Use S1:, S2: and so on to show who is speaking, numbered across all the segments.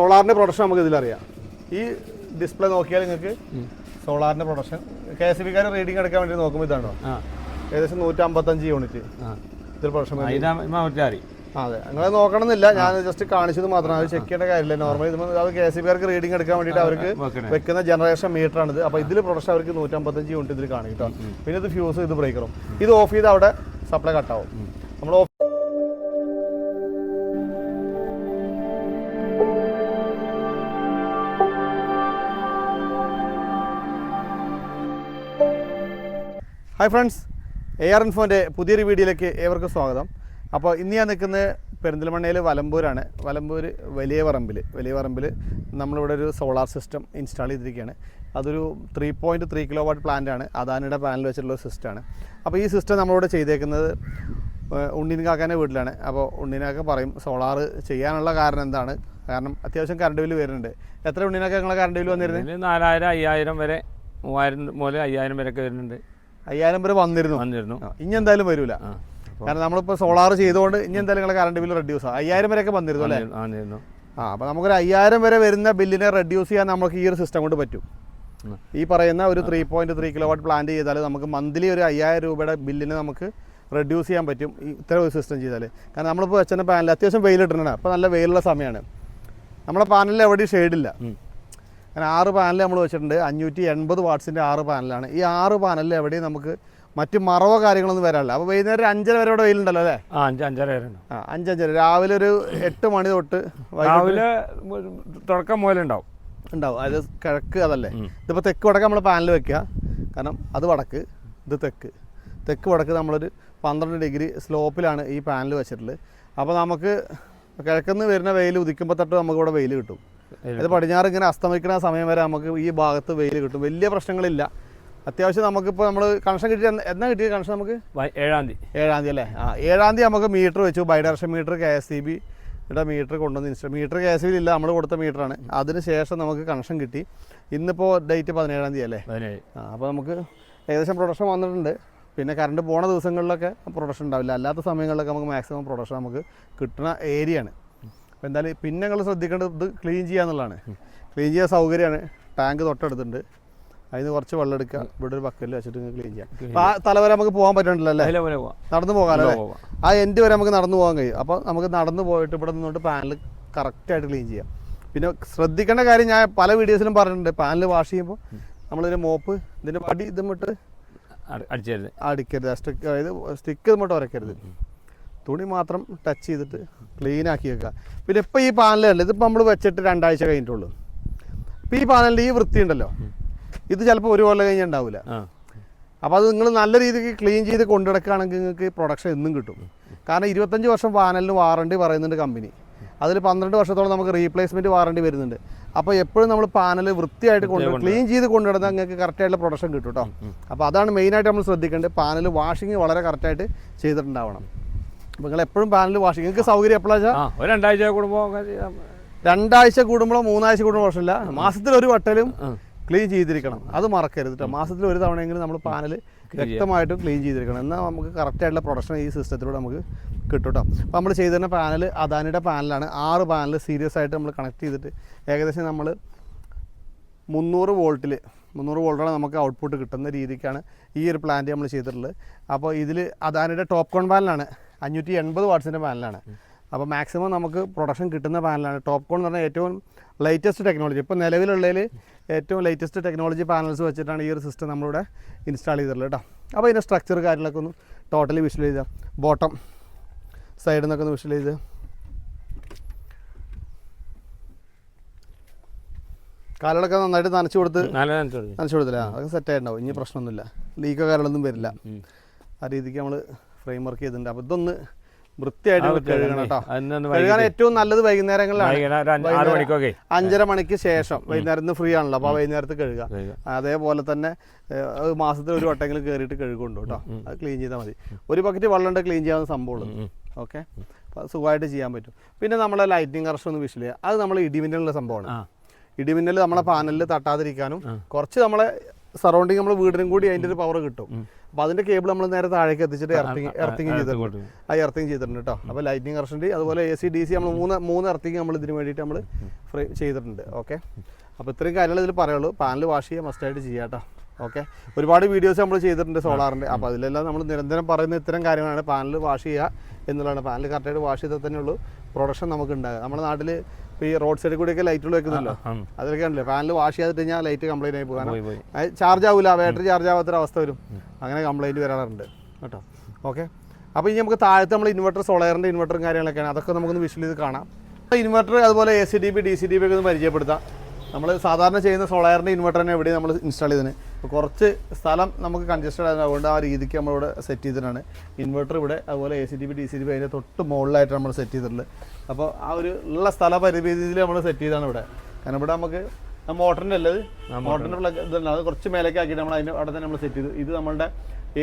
S1: സോളാറിന്റെ production നമുക്ക് ഇതിലറിയാം. ഈ display നോക്കിയാൽ നിങ്ങൾക്ക് സോളാറിന്റെ പ്രൊഡക്ഷൻ കെ എസ് ബിക്കാർ റീഡിംഗ് എടുക്കാൻ വേണ്ടി നോക്കുമ്പോൾ ഇതാണോ? ഏകദേശം നൂറ്റമ്പത്തഞ്ച് യൂണിറ്റ് ഇതിൽ പ്രൊഡക്ഷൻ അതെ. നിങ്ങൾ നോക്കണമെന്നില്ല. ഞാൻ ജസ്റ്റ് കാണിച്ചത് മാത്രം. അത് ചെക്ക് ചെയ്യേണ്ട കാര്യമില്ല. നോർമലി അത് കെ എസ് ബിക്കാർക്ക് റീഡിംഗ് എടുക്കാൻ വേണ്ടിയിട്ട് അവർക്ക് വെക്കുന്ന ജനറേഷൻ മീറ്റർ ആണിത്. അപ്പോൾ ഇതിൽ പ്രൊഡക്ഷൻ അവർക്ക് നൂറ്റമ്പത്തഞ്ച് യൂണിറ്റ് ഇതിൽ കാണും കേട്ടോ പിന്നെ ഇത് ഫ്യൂസ് ഇത് ബ്രേക്കറും ഇത് ഓഫ് ചെയ്ത് അവിടെ സപ്ലൈ കട്ടാവും ഹായ് ഫ്രണ്ട്സ് എ ആർ ഇൻഫോന്റെ പുതിയൊരു വീഡിയോയിലേക്ക് ഏവർക്കും സ്വാഗതം. അപ്പോൾ ഇന്ന് ഞാൻ നിൽക്കുന്നത് പെരിന്തൽമണ്ണയിൽ വലമ്പൂരാണ്. വലമ്പൂർ വലിയ പറമ്പിൽ. വലിയ പറമ്പിൽ നമ്മളിവിടെ ഒരു സോളാർ സിസ്റ്റം ഇൻസ്റ്റാൾ ചെയ്തിരിക്കുകയാണ്. അതൊരു three point three kilowatt plant ആണ് അദാനിയുടെ പാനൽ വെച്ചിട്ടുള്ള ഒരു സിസ്റ്റമാണ് അപ്പോൾ ഈ സിസ്റ്റം നമ്മളിവിടെ ചെയ്തേക്കുന്നത് ഉണ്ണീൻകാക്കാന്റെ ഉണ്ണീൻ കാക്കാന്റെ വീട്ടിലാണ്. അപ്പോൾ ഉണ്ണീനാക്ക പറയും സോളാർ ചെയ്യാനുള്ള കാരണം എന്താണ്? കാരണം അത്യാവശ്യം കറണ്ട് ബില്ല് വരുന്നുണ്ട്. എത്ര ഉണ്ണീനാക്ക നിങ്ങളെ കറണ്ട് ബില്ല് വന്നിരുന്നത്
S2: നാലായിരം അയ്യായിരം വരെ മൂവായിരം മുതൽ അയ്യായിരം വരെയൊക്കെ വരുന്നുണ്ട്.
S1: അയ്യായിരം വരെ വന്നിരുന്നു.
S2: വന്നിരുന്നു.
S1: ആ, ഇനി എന്തായാലും വരൂല.
S2: ആ
S1: കാരണം നമ്മളിപ്പോൾ സോളാർ ചെയ്തുകൊണ്ട് ഇനി എന്തായാലും നിങ്ങളെ കറണ്ട് ബില്ല് റെഡ്യൂസ് ആവും അയ്യായിരം വരെയൊക്കെ വന്നിരുന്നു അല്ലേ? ആ അപ്പോൾ നമുക്കൊരു അയ്യായിരം വരെ വരുന്ന ബില്ലിനെ റെഡ്യൂസ് ചെയ്യാൻ നമുക്ക് ഈ ഒരു സിസ്റ്റം കൊണ്ട് പറ്റും. ഈ പറയുന്ന ഒരു three point three kilowatt plant ചെയ്താൽ നമുക്ക് മന്ത്ലി ഒരു അയ്യായിരം രൂപയുടെ ബില്ലിനെ നമുക്ക് റെഡ്യൂസ് ചെയ്യാൻ പറ്റും. ഈ ഇത്തരം ഒരു സിസ്റ്റം ചെയ്താൽ കാരണം നമ്മളിപ്പോൾ വെച്ചാൽ പാനൽ അത്യാവശ്യം വെയിലിട്ടിട്ടുണ്ട് അപ്പോൾ നല്ല വെയിലുള്ള സമയമാണ് നമ്മളെ പാനലിൽ എവിടെയും ഷെയ്ഡില്ല. അങ്ങനെ ആറ് പാനൽ നമ്മൾ വെച്ചിട്ടുണ്ട്. അഞ്ഞൂറ്റി എൺപത് വാട്ട്സിന്റെ ആറ് പാനലാണ്. ഈ ആറ് പാനലിൽ എവിടെയും നമുക്ക് മറ്റ് മറവോ കാര്യങ്ങളൊന്നും വരാനില്ല അപ്പോൾ വൈകുന്നേരം അഞ്ചര വരെ ഇവിടെ വെയിലുണ്ടല്ലോ അല്ലേ?
S2: ആ അഞ്ച് അഞ്ചര വരെ ഉണ്ട്.
S1: ആ അഞ്ചഞ്ചര രാവിലെ ഒരു എട്ട് മണി തൊട്ട്
S2: രാവിലെ തുടക്കം മുതലുണ്ടാവും
S1: ഉണ്ടാവും. അത് കിഴക്ക് അതല്ലേ. ഇതിപ്പോൾ തെക്ക് വടക്ക് നമ്മൾ പാനൽ വെക്കുക. കാരണം അത് വടക്ക് ഇത് തെക്ക്. തെക്ക് വടക്ക് നമ്മളൊരു പന്ത്രണ്ട് ഡിഗ്രി സ്ലോപ്പിലാണ് ഈ പാനൽ വെച്ചിട്ടുള്ളത്. അപ്പോൾ നമുക്ക് കിഴക്കുന്ന് വരുന്ന വെയിൽ ഉദിക്കുമ്പോൾ തൊട്ട് നമുക്കിവിടെ വെയിൽ കിട്ടും. ഇത് പടിഞ്ഞാറ് ഇങ്ങനെ അസ്തമിക്കുന്ന സമയം വരെ നമുക്ക് ഈ ഭാഗത്ത് വെയിൽ കിട്ടും. വലിയ പ്രശ്നങ്ങളില്ല. അത്യാവശ്യം നമുക്കിപ്പോൾ നമ്മൾ കണക്ഷൻ കിട്ടി എന്നാ കിട്ടിയ കണക്ഷൻ നമുക്ക്?
S2: ഏഴാം തീയതി.
S1: ഏഴാം തീയതി അല്ലേ? ആ ഏഴാം തീയതി നമുക്ക് മീറ്റർ വെച്ചു. Bidirection meter K S C B ഇവിടെ മീറ്റർ കൊണ്ടുവന്ന് ഇൻസ്റ്റ മീറ്റർ കെ എസ് ഇല്ല നമ്മൾ കൊടുത്ത മീറ്ററാണ് അതിന് ശേഷം നമുക്ക് കണക്ഷൻ കിട്ടി. ഇന്നിപ്പോൾ ഡേറ്റ് പതിനേഴാം തീയതി അല്ലേ?
S2: പതിനേഴ്.
S1: ആ അപ്പോൾ നമുക്ക് ഏകദേശം പ്രൊഡക്ഷൻ വന്നിട്ടുണ്ട്. പിന്നെ കറണ്ട് പോണ ദിവസങ്ങളിലൊക്കെ പ്രൊഡക്ഷൻ ഉണ്ടാവില്ല. അല്ലാത്ത സമയങ്ങളിലൊക്കെ നമുക്ക് മാക്സിമം പ്രൊഡക്ഷൻ നമുക്ക് കിട്ടുന്ന ഏരിയയാണ് അപ്പോൾ എന്തായാലും പിന്നെ ഞങ്ങൾ ശ്രദ്ധിക്കേണ്ടത് ക്ലീൻ ചെയ്യുക എന്നുള്ളതാണ്. ക്ലീൻ ചെയ്യാൻ സൗകര്യമാണ്. ടാങ്ക് തൊട്ടടുത്തുണ്ട്. അതിന് കുറച്ച് വെള്ളം എടുക്കുക. ഇവിടെ ഒരു ബക്കറ്റിൽ വെച്ചിട്ട് ക്ലീൻ ചെയ്യാം ആ തലവരെ നമുക്ക് പോകാൻ പറ്റണ്ടല്ലോ അല്ലേ? നടന്നു
S2: പോകാനല്ലേ
S1: ആ എൻഡ് വരെ നമുക്ക് നടന്നു പോകാൻ കഴിയും. അപ്പോൾ നമുക്ക് നടന്നു പോയിട്ട് ഇവിടെ നിന്നുകൊണ്ട് പാനൽ കറക്റ്റായിട്ട് ക്ലീൻ ചെയ്യാം. പിന്നെ ശ്രദ്ധിക്കേണ്ട കാര്യം ഞാൻ പല വീഡിയോസിലും പറഞ്ഞിട്ടുണ്ട്. പാനൽ വാഷ് ചെയ്യുമ്പോൾ നമ്മളിതിന്റെ മോപ്പ് ഇതിന്റെ പടി ഇതും ഇട്ട്
S2: അടിക്കരുത്.
S1: അടിക്കരുത് സ്റ്റിക്ക് അതായത് സ്റ്റിക്ക് ഇതുമിട്ട് ഉരക്കരുത്. തുണി മാത്രം ടച്ച് ചെയ്തിട്ട് ക്ലീൻ ആക്കി വെക്കുക. പിന്നെ ഇപ്പോൾ ഈ പാനലല്ലേ ഇതിപ്പോൾ നമ്മൾ വെച്ചിട്ട് രണ്ടാഴ്ച കഴിഞ്ഞിട്ടുള്ളൂ. ഇപ്പോൾ ഈ പാനലിന്റെ ഈ വൃത്തി ഉണ്ടല്ലോ. ഇത് ചിലപ്പോൾ ഒരു കൊല്ലം
S2: കഴിഞ്ഞുണ്ടാവില്ല
S1: അപ്പോൾ അത് നിങ്ങൾ നല്ല രീതിക്ക് ക്ലീൻ ചെയ്ത് കൊണ്ടുനടക്കുകയാണെങ്കിൽ നിങ്ങൾക്ക് പ്രൊഡക്ഷൻ എന്നും കിട്ടും. കാരണം ഇരുപത്തഞ്ച് വർഷം പാനലിന് വാറണ്ടി പറയുന്നുണ്ട് കമ്പനി അതിൽ പന്ത്രണ്ട് വർഷത്തോളം നമുക്ക് റീപ്ലേസ്മെന്റ് വാറണ്ടി വരുന്നുണ്ട്. അപ്പോൾ എപ്പോഴും നമ്മൾ പാനൽ വൃത്തിയായിട്ട് കൊണ്ട് ക്ലീൻ ചെയ്ത് കൊണ്ടുനടന്നാൽ നിങ്ങൾക്ക് കറക്റ്റായിട്ടുള്ള പ്രൊഡക്ഷൻ കിട്ടും കേട്ടോ അപ്പോൾ അതാണ് മെയിനായിട്ട് നമ്മൾ ശ്രദ്ധിക്കേണ്ടത്. പാനൽ വാഷിങ് വളരെ കറക്റ്റായിട്ട് ചെയ്തിട്ടുണ്ടാവണം. നിങ്ങൾ എപ്പോഴും പാനൽ വാഷ് ചെയ്യും നിങ്ങൾക്ക് സൗകര്യം
S2: ഒരു രണ്ടാഴ്ച കൂടുമ്പോൾ
S1: രണ്ടാഴ്ച കൂടുമ്പോഴോ മൂന്നാഴ്ച കൂടുമ്പോൾ പ്രശ്നമില്ല. മാസത്തിൽ ഒരു വട്ടലും ക്ലീൻ ചെയ്തിരിക്കണം. അത് മറക്കരുത് കേട്ടോ മാസത്തിൽ ഒരു തവണയെങ്കിലും നമ്മൾ പാനൽ വ്യക്തമായിട്ടും ക്ലീൻ ചെയ്തിരിക്കണം. എന്നാൽ നമുക്ക് കറക്റ്റായിട്ടുള്ള പ്രൊഡക്ഷൻ ഈ സിസ്റ്റത്തിലൂടെ നമുക്ക് കിട്ടും കേട്ടോ അപ്പോൾ നമ്മൾ ചെയ്തിരുന്ന പാനൽ അദാനിയുടെ പാനലാണ്. ആറ് പാനൽ സീരിയസ് ആയിട്ട് നമ്മൾ കണക്ട് ചെയ്തിട്ട് ഏകദേശം നമ്മൾ മുന്നൂറ് വോൾട്ടിൽ മുന്നൂറ് വോൾട്ടാണ് നമുക്ക് ഔട്ട്പുട്ട് കിട്ടുന്ന രീതിക്കാണ് ഈ ഒരു പ്ലാന്റ് നമ്മൾ ചെയ്തിട്ടുള്ളത്. അപ്പോൾ ഇതിൽ അദാനിയുടെ ടോപ്പ് കോൺ പാനലാണ്. അഞ്ഞൂറ്റി എൺപത് വാട്ട്സിന്റെ പാനലാണ്. അപ്പോൾ മാക്സിമം നമുക്ക് പ്രൊഡക്ഷൻ കിട്ടുന്ന പാനലാണ്. ടോപ്പ് കോൺ എന്ന് പറഞ്ഞാൽ ഏറ്റവും ലേറ്റസ്റ്റ് ടെക്നോളജി ഇപ്പോൾ നിലവിലുള്ളതിൽ ഏറ്റവും ലേറ്റസ്റ്റ് ടെക്നോളജി പാനൽസ് വെച്ചിട്ടാണ് ഈ ഒരു സിസ്റ്റം നമ്മളിവിടെ ഇൻസ്റ്റാൾ ചെയ്തിട്ടുള്ളത് കേട്ടോ. അപ്പോൾ ഇതിന്റെ സ്ട്രക്ചർ കാര്യങ്ങളൊക്കെ ഒന്ന് ടോട്ടലി വിഷ്വൽ ചെയ്താൽ ബോട്ടം സൈഡിൽ നിന്നൊക്കെ ഒന്ന് വിഷ്വൽ ചെയ്ത്. കാലുകളൊക്കെ നന്നായിട്ട് നനച്ചു കൊടുത്ത്. നനച്ചു കൊടുത്തില്ല. അതൊക്കെ സെറ്റ് ആയിട്ടുണ്ടാവും. ഇനി പ്രശ്നമൊന്നുമില്ല. ലീക്കോ കാര്യങ്ങളൊന്നും വരില്ല. ആ രീതിക്ക് നമ്മൾ ഫ്രെയിം വർക്ക് ചെയ്തിട്ടുണ്ട്. അപ്പോൾ ഇതൊന്ന് വൃത്തിയായിട്ട് കഴുകണം കേട്ടോ. കഴുകാൻ ഏറ്റവും നല്ലത് വൈകുന്നേരങ്ങളിലാണ്. അഞ്ചര മണിക്ക് ശേഷം വൈകുന്നേരത്ത് ഫ്രീ ആണല്ലോ. അപ്പോൾ വൈകുന്നേരത്ത് കഴുകുക. അതേപോലെ തന്നെ മാസത്തിൽ ഒരു വട്ടെങ്കിലും കയറിയിട്ട് കഴുകുണ്ടോ കേട്ടോ. അത് ക്ലീൻ ചെയ്താൽ മതി. ഒരു പക്കറ്റ് വെള്ളം ഉണ്ട് ക്ലീൻ ചെയ്യാവുന്ന സംഭവമുള്ളൂ. ഓക്കെ അപ്പോൾ സുഖമായിട്ട് ചെയ്യാൻ പറ്റും. പിന്നെ നമ്മളെ ലൈറ്റിംഗ് കറക്ഷൻ ഒന്ന് വിഷയം അത് നമ്മൾ ഇടിമിന്നലുള്ള സംഭവമാണ്. ഇടിമിന്നൽ നമ്മളെ പാനലിൽ തട്ടാതിരിക്കാനും കുറച്ച് നമ്മളെ സറൗണ്ടിങ് നമ്മൾ വീടിനും കൂടി അതിന്റെ ഒരു പവർ കിട്ടും. അപ്പോൾ അതിന്റെ കേബിൾ നമ്മൾ നേരെ താഴേക്ക് എത്തിച്ചിട്ട് എർത്തിങ് എർത്തിങ് ചെയ്തിട്ടുണ്ട് ആ എർത്തിങ് ചെയ്തിട്ടുണ്ട് കേട്ടോ അപ്പോൾ ലൈറ്റിംഗ് കറക്ഷൻ അതുപോലെ എ സി ഡി സി നമ്മൾ മൂന്ന് മൂന്ന് എർത്തിങ് നമ്മൾ ഇതിന് വേണ്ടിയിട്ട് നമ്മൾ ഫ്രീ ചെയ്തിട്ടുണ്ട്. ഓക്കെ അപ്പോൾ ഇത്രയും കാര്യങ്ങൾ ഇതിൽ പറയുള്ളൂ. പാനൽ വാഷ് ചെയ്യുക മസ്റ്റായിട്ട് ചെയ്യാം കേട്ടോ ഓക്കെ ഒരുപാട് വീഡിയോസ് നമ്മൾ ചെയ്തിട്ടുണ്ട് സോളാറിന്റെ അപ്പോൾ അതിലെല്ലാം നമ്മൾ നിരന്തരം പറയുന്ന ഇത്തരം കാര്യങ്ങളാണ്. പാനൽ വാഷ് ചെയ്യുക എന്നുള്ളതാണ്. പാനൽ കറക്റ്റായിട്ട് വാഷ് ചെയ്താൽ തന്നെ ഉള്ളൂ. പ്രൊഡക്ഷൻ നമുക്ക് ഉണ്ടാകുക നമ്മുടെ നാട്ടിൽ ഈ റോഡ് സൈഡിൽ കൂടെയൊക്കെ ലൈറ്റുകൾ വെക്കുന്നുണ്ടല്ലോ
S2: ഉം.
S1: അതൊക്കെ ഉണ്ടല്ലേ ഫാനിൽ വാഷ് ചെയ്തിട്ട് കഴിഞ്ഞാൽ ലൈറ്റ് കംപ്ലൈന്റ് ആയി പോകാൻ ചാർജ് ആവില്ല ബാറ്ററി ചാർജ് ആവാത്തൊരവസ്ഥ വരും. അങ്ങനെ കംപ്ലൈന്റ് വരാറുണ്ട്. കേട്ടോ? ഓക്കെ അപ്പോൾ ഇനി നമുക്ക് താഴത്ത് നമ്മൾ ഇൻവെർട്ടർ സോളാറിന്റെ ഇൻവെർട്ടറും കാര്യങ്ങളൊക്കെയാണ്. അതൊക്കെ നമുക്കൊന്ന് വിഷ്വൽ ചെയ്ത് കാണാം. ഇൻവെർട്ടർ അതുപോലെ A C D B D C D B ഒക്കെ ഒന്ന് പരിചയപ്പെടുത്താം. നമ്മൾ സാധാരണ ചെയ്യുന്ന സോളാറിന്റെ ഇൻവെർട്ടറിനെ എവിടെ നമ്മൾ ഇൻസ്റ്റാൾ ചെയ്തത് അപ്പോൾ കുറച്ച് സ്ഥലം നമുക്ക് കൺജസ്റ്റഡ് ആയതുകൊണ്ട് ആ രീതിക്ക് നമ്മളിവിടെ സെറ്റ് ചെയ്തിട്ടാണ്. ഇൻവെർട്ടർ ഇവിടെ അതുപോലെ A C D B D C D B അതിന്റെ തൊട്ട് മുകളിലായിട്ട് നമ്മൾ സെറ്റ് ചെയ്തിട്ടുള്ളത്. അപ്പോൾ ആ ഒരു ഉള്ള സ്ഥല പരിമിതിയിൽ നമ്മൾ സെറ്റ് ചെയ്താണ് ഇവിടെ. കാരണം ഇവിടെ നമുക്ക് മോട്ടറിന്റെ അല്ലത് മോട്ടറിന്റെ പ്ലഗ് ഇതുണ്ട് അത് കുറച്ച് മേലേക്ക് ആക്കിയിട്ട് നമ്മൾ അതിന്റെ അവിടെ തന്നെ നമ്മൾ സെറ്റ് ചെയ്തു. ഇത് നമ്മളുടെ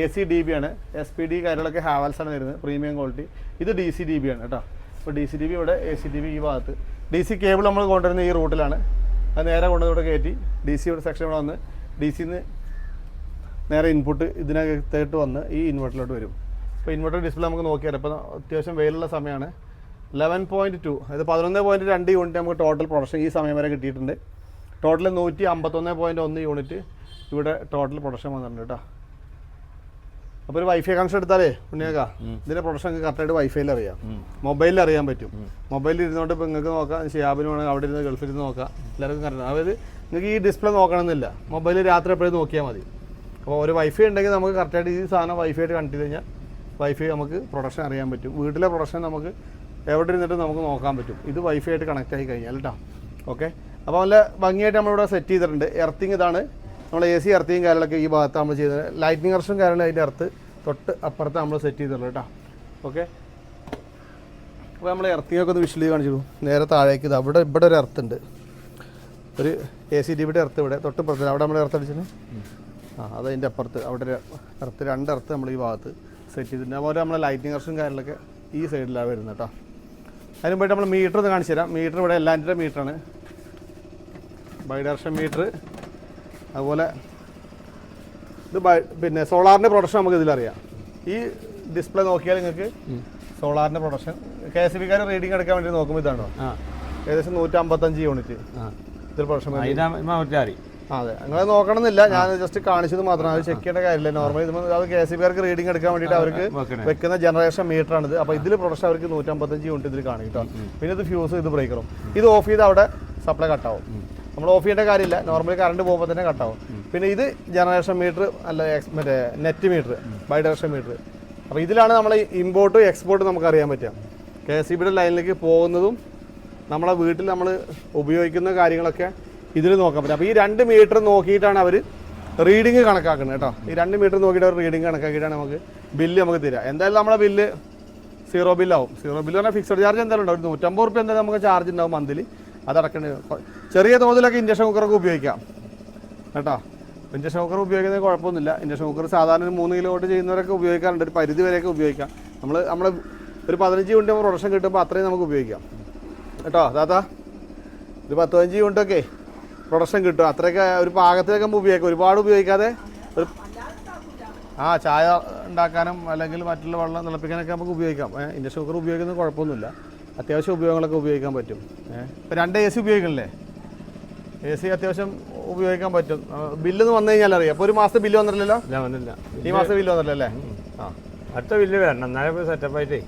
S1: എ സി ഡി ബി ആണ്. എസ് പി ഡി കാര്യങ്ങളൊക്കെ ഹാവൽസ് ആണ് വരുന്നത്. പ്രീമിയം ക്വാളിറ്റി ഇത് ഡി സി ഡി ബി ആണ് കേട്ടോ. അപ്പോൾ ഡി സി ഡി ബി ഇവിടെ എ സി ഡി ബി ഈ ഭാഗത്ത്. ഡി സി കേബിൾ നമ്മൾ കൊണ്ടുവരുന്ന ഈ റൂട്ടിലാണ് അത് നേരെ കൊണ്ടുവന്ന് ഇവിടെ കയറ്റി. ഡി സി സെക്ഷൻ ഇവിടെ വന്ന് ഡി സിന്ന് നേരെ ഇൻപുട്ട് ഇതിനകത്തേട്ട് വന്ന് ഈ ഇൻവെർട്ടറിലോട്ട് വരും. അപ്പോൾ ഇൻവെർട്ടർ ഡിസ്പ്ലേ നമുക്ക് നോക്കിയാൽ ഇപ്പോൾ അത്യാവശ്യം വെയിലുള്ള സമയമാണ് ലെവൻ പോയിന്റ് ടു അതായത് പതിനൊന്ന് പോയിന്റ് രണ്ട് യൂണിറ്റ് നമുക്ക് ടോട്ടൽ പ്രൊഡക്ഷൻ ഈ സമയം വരെ കിട്ടിയിട്ടുണ്ട്. ടോട്ടൽ നൂറ്റി അമ്പത്തൊന്ന് പോയിന്റ് ഒന്ന് യൂണിറ്റ് ഇവിടെ ടോട്ടൽ പ്രൊഡക്ഷൻ വന്നിട്ടുണ്ട് കേട്ടോ അപ്പോൾ ഒരു വൈഫൈ കണക്ഷൻ എടുത്താലേ ഉണ്ണിയാക്ക ഇതിന്റെ പ്രൊഡക്ഷൻ കറക്റ്റായിട്ട് വൈഫൈയിൽ അറിയാം. മൊബൈലിൽ അറിയാൻ പറ്റും. മൊബൈലിൽ ഇരുന്നോണ്ട് ഇപ്പോൾ നിങ്ങൾക്ക് നോക്കാം ഷിയാബിന് വേണമെങ്കിൽ അവിടെ ഇരുന്ന് ഗൾഫിൽ ഇരുന്ന് നോക്കാം. എല്ലാവർക്കും കറക്റ്റ് അതായത് നിങ്ങൾക്ക് ഈ ഡിസ്പ്ലേ നോക്കണമെന്നില്ല. മൊബൈൽ രാത്രി എപ്പോഴും നോക്കിയാൽ മതി. അപ്പോൾ ഒരു വൈഫൈ ഉണ്ടെങ്കിൽ നമുക്ക് കറക്റ്റായിട്ട് ഈ സാധനം വൈഫൈ ആയിട്ട് ചെയ്ത് കഴിഞ്ഞാൽ വൈഫൈ നമുക്ക് പ്രൊഡക്ഷൻ അറിയാൻ പറ്റും. വീട്ടിലെ പ്രൊഡക്ഷൻ നമുക്ക് എവിടെ ഇരുന്നിട്ട് നമുക്ക് നോക്കാൻ പറ്റും. ഇത് വൈഫൈ ആയിട്ട് കണക്ട് ആയി കഴിഞ്ഞാൽ കേട്ടോ ഓക്കെ അപ്പോൾ നല്ല ഭംഗിയായിട്ട് നമ്മളിവിടെ സെറ്റ് ചെയ്തിട്ടുണ്ട്. എർത്തിങ് ഇതാണ്. നമ്മൾ എ സി എർത്തിങ് കാര്യങ്ങളൊക്കെ ഈ ഭാഗത്ത് നമ്മൾ ചെയ്തത്. ലൈറ്റിംഗ് കർഷൻ കാര്യങ്ങളും അതിന്റെ എർത്ത് തൊട്ട് അപ്പുറത്ത് നമ്മൾ സെറ്റ് ചെയ്തിട്ടുള്ളൂ കേട്ടോ ഓക്കെ അപ്പോൾ നമ്മൾ എർത്തിങ്ങൊക്കെ ഒന്ന് വിഷ്വലി കാണിച്ചു നേരെ താഴേക്ക് ഇത് അവിടെ ഇവിടെ ഒരു എർത്ത് ഉണ്ട്. ഒരു എ സി ഡി ബിയുടെ എർത്ത് ഇവിടെ തൊട്ട് പുറത്ത്. അവിടെ നമ്മൾ എർത്ത് അടിച്ചിന്? ആ അതതിന്റെ അപ്പുറത്ത്. അവിടെ ഒരു എർത്ത് രണ്ട് എർത്ത് നമ്മൾ ഈ ഭാഗത്ത് സെറ്റ് ചെയ്തിട്ടുണ്ട്. അതുപോലെ നമ്മളെ ലൈറ്റിംഗ് കർഷൻ കാര്യങ്ങളൊക്കെ ഈ സൈഡിലാണ് വരുന്നത് കേട്ടോ അതിന് പോയിട്ട് നമ്മൾ മീറ്റർ ഒന്ന് കാണിച്ചു തരാം. മീറ്റർ ഇവിടെ എല്ലാന്റെ മീറ്ററാണ് ബൈഡർഷൻ മീറ്റർ അതുപോലെ ഇത് ബൈ പിന്നെ സോളാറിന്റെ പ്രൊഡക്ഷൻ നമുക്ക് ഇതിലറിയാം ഈ ഡിസ്പ്ലേ നോക്കിയാൽ നിങ്ങൾക്ക് സോളാറിന്റെ പ്രൊഡക്ഷൻ കെ എസ് ബിക്കാർ റീഡിംഗ് എടുക്കാൻ വേണ്ടി നോക്കുമ്പോൾ ഇതാണോ? ഏകദേശം നൂറ്റമ്പത്തഞ്ച് യൂണിറ്റ് അതെ. അങ്ങനെ നോക്കണമെന്നില്ല. ഞാൻ ജസ്റ്റ് കാണിച്ചത് മാത്രം. അത് ചെക്ക് ചെയ്യേണ്ട കാര്യമില്ല. നോർമലി ഇത് അത് കെ സി ബിക്കാർക്ക് റീഡിംഗ് എടുക്കാൻ വേണ്ടിയിട്ട് അവർക്ക് വെക്കുന്ന ജനറേഷൻ മീറ്റർ ആണിത്. അപ്പോൾ ഇതിൽ പ്രൊഡക്ഷൻ അവർക്ക് നൂറ്റമ്പത്തഞ്ച് യൂണിറ്റ് ഇതിൽ കാണും കേട്ടോ. പിന്നെ ഇത് ഫ്യൂസ് ഇത് ബ്രേക്കറും ഇത് ഓഫ് ചെയ്ത് അവിടെ സപ്ലൈ കട്ടാവും നമ്മൾ ഓഫ് ചെയ്യേണ്ട കാര്യമില്ല. നോർമലി കറണ്ട് പോകുമ്പോൾ തന്നെ കട്ടാവും പിന്നെ ഇത് ജനറേഷൻ മീറ്റർ അല്ല മറ്റേ net meter bi direction meter അപ്പോൾ ഇതിലാണ് നമ്മൾ ഇമ്പോർട്ടും എക്സ്പോർട്ടും നമുക്ക് അറിയാൻ പറ്റുക. കെ എസ് ബിയുടെ ലൈനിലേക്ക് പോകുന്നതും നമ്മളെ വീട്ടിൽ നമ്മൾ ഉപയോഗിക്കുന്ന കാര്യങ്ങളൊക്കെ ഇതിൽ നോക്കാൻ പറ്റും. അപ്പോൾ ഈ രണ്ട് മീറ്റർ നോക്കിയിട്ടാണ് അവർ റീഡിങ് കണക്കാക്കുന്നത് കേട്ടോ. ഈ രണ്ട് മീറ്റർ നോക്കിയിട്ട് അവർ റീഡിങ് കണക്കാക്കിയിട്ടാണ് നമുക്ക് ബില്ല് നമുക്ക് തരിക. എന്തായാലും നമ്മുടെ ബില്ല് സീറോ ബില്ലാവും സീറോ ബില്ല് പറഞ്ഞാൽ ഫിക്സഡ് ചാർജ് എന്തായാലും ഉണ്ടാവും. നൂറ്റമ്പത് റുപ്യ എന്തായാലും നമുക്ക് ചാർജ് ഉണ്ടാവും മന്ത്ലി അത് അടക്കേണ്ടി വരും. കൊ- ചെറിയ തോതിലൊക്കെ ഇൻഡക്ഷൻ കുക്കറൊക്കെ ഉപയോഗിക്കാം. കേട്ടോ? ഇൻഡക്ഷൻ കുക്കർ ഉപയോഗിക്കുന്നത് കുഴപ്പമൊന്നുമില്ല. ഇൻഡക്ഷൻ കുക്കർ സാധാരണ മൂന്ന് കിലോ തൊട്ട് ചെയ്യുന്നവരൊക്കെ ഉപയോഗിക്കാറുണ്ട്. ഒരു പരിധി വരെയൊക്കെ ഉപയോഗിക്കാം. നമ്മൾ നമ്മൾ ഒരു പതിനഞ്ച് മിനിറ്റ് പ്രൊഡക്ഷൻ കിട്ടുമ്പോൾ അത്രയും നമുക്ക് ഉപയോഗിക്കാം. കേട്ടോ താത്ത ഒരു പത്ത് പതിനഞ്ച് യൂണിറ്റൊക്കെ പ്രൊഡക്ഷൻ കിട്ടും. അത്രയൊക്കെ ഒരു പാകത്തിലൊക്കെ നമുക്ക് ഉപയോഗിക്കാം ഒരുപാട് ഉപയോഗിക്കാതെ ഒരു ആ ചായ ഉണ്ടാക്കാനും അല്ലെങ്കിൽ മറ്റുള്ള വെള്ളം തിളപ്പിക്കാനൊക്കെ നമുക്ക് ഉപയോഗിക്കാം. ഇൻഡക്ഷൻ കുക്കർ ഉപയോഗിക്കുന്നത് കുഴപ്പമൊന്നുമില്ല. അത്യാവശ്യം ഉപയോഗങ്ങളൊക്കെ ഉപയോഗിക്കാൻ പറ്റും. ഇപ്പം രണ്ട് എ സി ഉപയോഗിക്കണല്ലേ? എ സി അത്യാവശ്യം ഉപയോഗിക്കാൻ പറ്റും. ബില്ല് വന്നു കഴിഞ്ഞാൽ അറിയാം. അപ്പോൾ ഒരു മാസത്തെ ബില്ല് വന്നിട്ടില്ലല്ലോ?
S2: ഇല്ല വന്നില്ല.
S1: ഈ മാസം ബില്ല് വന്നിട്ടില്ലല്ലേ? ആ.
S2: അടുത്ത ബില്ല് വരണം. എന്നാലേ സെറ്റപ്പ് ആയിട്ടേ.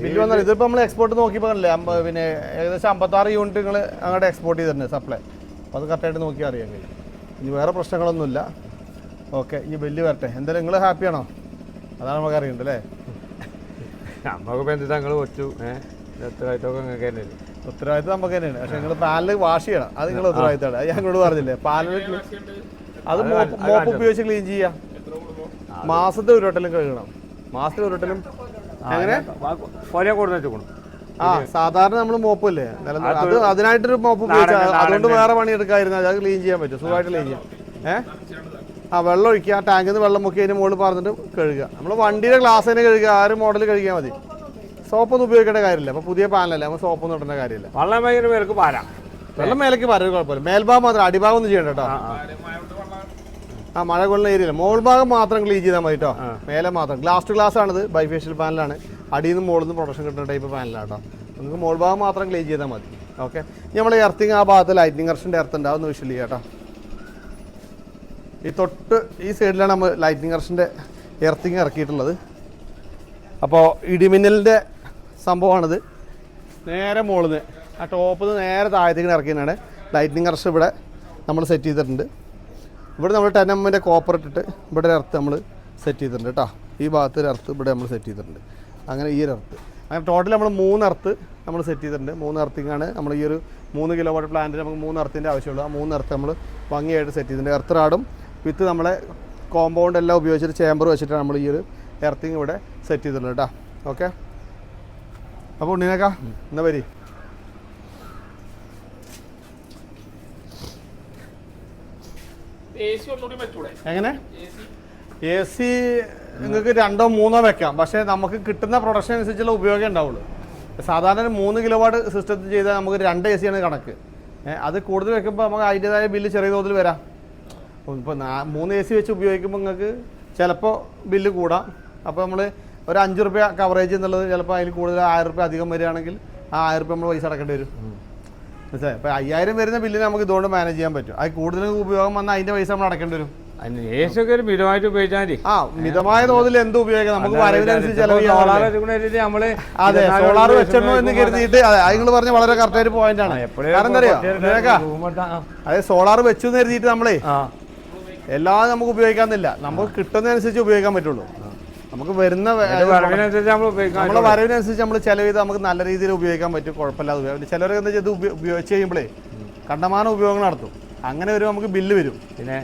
S1: ബില്ല് വന്നാൽ ഇതിപ്പോൾ നമ്മൾ എക്സ്പോർട്ട് നോക്കിയപ്പോൾ പറഞ്ഞില്ലേ പിന്നെ ഏകദേശം അമ്പത്താറ് യൂണിറ്റ് നിങ്ങൾ അങ്ങോട്ട് എക്സ്പോർട്ട് ചെയ്തിട്ടുണ്ട് സപ്ലൈ അപ്പോൾ അത് കറക്റ്റായിട്ട് നോക്കി അറിയാം കഴിയും ഇനി വേറെ പ്രശ്നങ്ങളൊന്നുമില്ല. ഓക്കെ ഇനി ബില്ല് വരട്ടെ. എന്തായാലും നിങ്ങൾ ഹാപ്പിയാണോ അതാണ് നമുക്ക് അറിയണ്ടത് അല്ലേ?
S2: നമ്മൾക്ക് എന്ത് നിങ്ങൾ വെച്ചു ഏഹ് എത്രയായിട്ടൊക്കെ നിങ്ങൾക്ക് തന്നെ
S1: ഉത്തരവാദിത്തം നമുക്ക് തന്നെയാണ്. പക്ഷേ നിങ്ങൾ പാലിൽ വാഷ് ചെയ്യണം. അത് നിങ്ങൾ ഉത്തരവാദിത്തമാണ് അത് ഞങ്ങളോട് പറഞ്ഞില്ലേ പാലിൽ അത് മോപ്പ് മോപ്പ് ഉപയോഗിച്ച് ക്ലീൻ ചെയ്യാം. മാസത്തെ ഒരു വട്ടലും കഴുകണം. മാസത്തെ ഒരു വട്ടലും അങ്ങനെ
S2: ഒരേ കൊടുത്ത്
S1: ആ സാധാരണ നമ്മൾ മോപ്പല്ലേ? അത് അതിനായിട്ടൊരു മോപ്പ് അതുകൊണ്ട് വേറെ പണി എടുക്കാതിരുന്ന അത് ക്ലീൻ ചെയ്യാൻ പറ്റും. സുഖമായിട്ട് ക്ലീൻ ചെയ്യാം. ഏ? ആ വെള്ളം ഒഴിക്കുക. ആ ടാങ്കിൽ നിന്ന് വെള്ളം മുക്കി അതിന് മുകളിൽ പറഞ്ഞിട്ട് കഴുകുക. നമ്മൾ വണ്ടിയുടെ ഗ്ലാസ് തന്നെ കഴുകുക. ആ ഒരു മോഡൽ കഴുകിയാൽ മതി. സോപ്പൊന്നും ഉപയോഗിക്കേണ്ട കാര്യമില്ല. അപ്പോൾ പുതിയ പാനലല്ലേ നമ്മൾ സോപ്പൊന്നും ഇടേണ്ട കാര്യമില്ല.
S2: വെള്ളം ഭയങ്കര പേർക്ക് പാരാ.
S1: വെള്ളം മേലേക്ക് പരവ് കുഴപ്പമില്ല. മേൽഭാഗം മാത്രം. അടിഭാഗം ഒന്നും ചെയ്യണ്ട കേട്ടോ. ആ മഴ കൊള്ളുന്ന ഏരിയ മോൾ ഭാഗം മാത്രം ക്ലീൻ ചെയ്താൽ മതി കേട്ടോ മേലെ മാത്രം. ഗ്ലാസ് ടു ഗ്ലാസ് ആണിത്. ബൈഫേഷ്യൽ പാനലാണ് അടിയിൽ നിന്ന് മുകളിൽ നിന്ന് പ്രൊഡക്ഷൻ കിട്ടുന്ന ടൈപ്പ് പാനലാണ് കേട്ടോ നിങ്ങൾക്ക് മോൾ ഭാഗം മാത്രം ക്ലീൻ ചെയ്താൽ മതി. ഓക്കെ നമ്മൾ എർത്തിങ് ആ ഭാഗത്ത് ലൈറ്റിംഗ് കർഷന്റെ എർത്ത് ഉണ്ടാവുന്ന വിഷയം കേട്ടോ ഈ തൊട്ട് ഈ സൈഡിലാണ് നമ്മൾ ലൈറ്റിംഗ് കർഷന്റെ എർത്തിങ് ഇറക്കിയിട്ടുള്ളത്. അപ്പോൾ ഇടിമിന്നലിന്റെ സംഭവമാണിത്. നേരെ മുകളിൽ നിന്ന് ആ ടോപ്പിൽ നിന്ന് നേരെ താഴത്തേക്ക് ഇറക്കിയതാണ്. ലൈറ്റിംഗ് കർഷ് ഇവിടെ നമ്മൾ സെറ്റ് ചെയ്തിട്ടുണ്ട്. ഇവിടെ നമ്മൾ ടെൻ എമ്മിന്റെ കോപ്പർ ഇട്ടിട്ട് ഇവിടെ ഒരു എർത്ത് നമ്മൾ സെറ്റ് ചെയ്തിട്ടുണ്ട് കേട്ടോ ഈ ഭാഗത്ത് ഒരു എർത്ത് ഇവിടെ നമ്മൾ സെറ്റ് ചെയ്തിട്ടുണ്ട്. അങ്ങനെ ഈ ഒരു എർത്ത് അങ്ങനെ ടോട്ടൽ നമ്മൾ മൂന്ന് എർത്ത് നമ്മൾ സെറ്റ് ചെയ്തിട്ടുണ്ട്. മൂന്ന് എർത്തിങ്ങാണ് നമ്മൾ ഈ ഒരു മൂന്ന് കിലോ വാട്ട് പ്ലാന്റിൽ നമുക്ക് മൂന്ന് എർത്തിന്റെ ആവശ്യമുള്ളൂ. ആ മൂന്ന് എർത്ത് നമ്മൾ ഭംഗിയായിട്ട് സെറ്റ് ചെയ്തിട്ടുണ്ട്. എർത്ത് റാഡും വിത്ത് നമ്മളെ കോമ്പൗണ്ട് എല്ലാം ഉപയോഗിച്ചിട്ട് ചേമ്പർ വെച്ചിട്ടാണ് നമ്മൾ ഈ ഒരു എർത്തിങ് ഇവിടെ സെറ്റ് ചെയ്തിട്ടുണ്ട് കേട്ടോ ഓക്കെ അപ്പോൾ ഉണ്ണിനേക്കാ എന്നാ വരി
S3: എ സി ഒന്നുകൂടി പറ്റൂടെ
S1: എങ്ങനെ?
S3: A C.
S1: നിങ്ങൾക്ക് രണ്ടോ മൂന്നോ വെക്കാം. പക്ഷേ നമുക്ക് കിട്ടുന്ന പ്രൊഡക്ഷൻ അനുസരിച്ചുള്ള ഉപയോഗം ഉണ്ടാവുള്ളൂ. സാധാരണ മൂന്ന് കിലോ വാട്ട് സിസ്റ്റത്തിൽ ചെയ്താൽ നമുക്ക് രണ്ട് എ സിയാണ് കണക്ക്. അത് കൂടുതൽ വെക്കുമ്പോൾ നമുക്ക് അതിന്റെതായ ബില്ല് ചെറിയ തോതിൽ വരാം. ഇപ്പോൾ മൂന്ന് എ സി വെച്ച് ഉപയോഗിക്കുമ്പോൾ നിങ്ങൾക്ക് ചിലപ്പോൾ ബില്ല് കൂടാം. അപ്പോൾ നമ്മൾ ഒരു അഞ്ച് റുപ്യ കവറേജ് എന്നുള്ളത് ചിലപ്പോൾ അതിൽ കൂടുതൽ ആയിരം റുപ്യ അധികം വരികയാണെങ്കിൽ ആ ആയിരം റുപ്യ നമ്മൾ പൈസ അടക്കേണ്ടി വരും. മനസ്സിലായി? ഇപ്പോൾ അയ്യായിരം വരുന്ന ബില്ല് നമുക്ക് ഇതുകൊണ്ട് മാനേജ് ചെയ്യാൻ പറ്റും. അത് കൂടുതൽ ഉപയോഗം വന്നാൽ അതിന്റെ പൈസ നമ്മൾ അടക്കേണ്ടി വരും.
S2: അതിന് ഏശൊക്കെ ഒരു മിതമായിട്ട് ഉപയോഗിച്ചാൽ മതി
S1: ആ മിതമായ തോതിൽ എന്ത് ഉപയോഗിക്കാം നമുക്ക് വരവിനനുസരിച്ച്
S2: നമ്മൾ
S1: അതെ സോളാർ വെച്ചിടണോ എന്ന് കരുതിയിട്ട് അതെ നിങ്ങൾ പറഞ്ഞ വളരെ കറക്റ്റ് ആയിട്ട് പോയിന്റ് ആണ്. കാരണം അറിയോ. അതെ സോളാർ വെച്ചു എന്ന് കരുതിയിട്ട് നമ്മളെ എല്ലാം നമുക്ക് ഉപയോഗിക്കാന്നില്ല നമുക്ക് കിട്ടുന്നതനുസരിച്ച് ഉപയോഗിക്കാൻ പറ്റുള്ളൂ. നമുക്ക് വരുന്ന നമ്മളെ വരവിനനുസരിച്ച് നമ്മൾ ചെലവ് ചെയ്ത് നമുക്ക് നല്ല രീതിയിൽ ഉപയോഗിക്കാൻ പറ്റും. കുഴപ്പമില്ലാതെ ഉപയോഗിക്കാം ചിലരൊക്കെ എന്താ ചെയ്ത് ഉപയോ- ഉപയോഗിച്ച് കഴിയുമ്പോഴേ കണ്ടമാനം ഉപയോഗങ്ങൾ നടത്തും. അങ്ങനെ വരുമ്പോൾ നമുക്ക് ബില്ല് വരും.
S2: പിന്നെ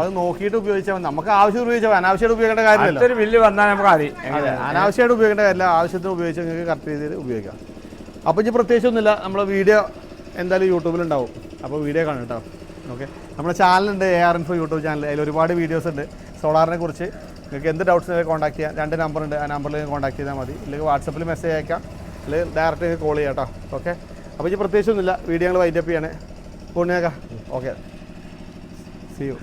S1: അത് നോക്കിയിട്ട് ഉപയോഗിച്ചാൽ മതി. നമുക്ക് ആവശ്യം ഉപയോഗിച്ചാൽ. അനാവശ്യമായിട്ട് ഉപയോഗിക്കേണ്ട കാര്യമില്ല
S2: ബില്ല് വന്നാൽ നമുക്ക്
S1: അതെ. അനാവശ്യമായിട്ട് ഉപയോഗിക്കേണ്ട കാര്യമില്ല. ആവശ്യത്തിന് ഉപയോഗിച്ച് നിങ്ങൾക്ക് കറക്റ്റ് രീതിയിൽ ഉപയോഗിക്കാം. അപ്പോൾ ഇനി പ്രത്യേകിച്ചൊന്നുമില്ല. നമ്മളെ വീഡിയോ എന്തായാലും യൂട്യൂബിലുണ്ടാവും. അപ്പോൾ വീഡിയോ കാണും കേട്ടോ. ഓക്കെ. നമ്മുടെ ചാനലുണ്ട്. A R Info YouTube channel. അതിൽ ഒരുപാട് വീഡിയോസ് ഉണ്ട്. സോളാറിനെ കുറിച്ച് നിങ്ങൾക്ക് എന്ത് ഡൗട്ട്സ് കോൺടാക്ട് ചെയ്യാം. രണ്ട് നമ്പർ ഉണ്ട്. ആ നമ്പറിൽ കോൺടാക്ട് ചെയ്താൽ മതി. അല്ലെങ്കിൽ വാട്സപ്പിൽ മെസ്സേജ് അയക്കാം. അല്ലെങ്കിൽ ഡയറക്റ്റ് നിങ്ങൾക്ക് കോൾ ചെയ്യാം കേട്ടോ ഓക്കെ അപ്പോൾ ഇത് പ്രത്യേകിച്ചൊന്നുമില്ല വീഡിയോ ഞങ്ങൾ വൈൻഡപ്പ് ചെയ്യാണ്. പൂർണിയാക്കാം ഓക്കെ സി യു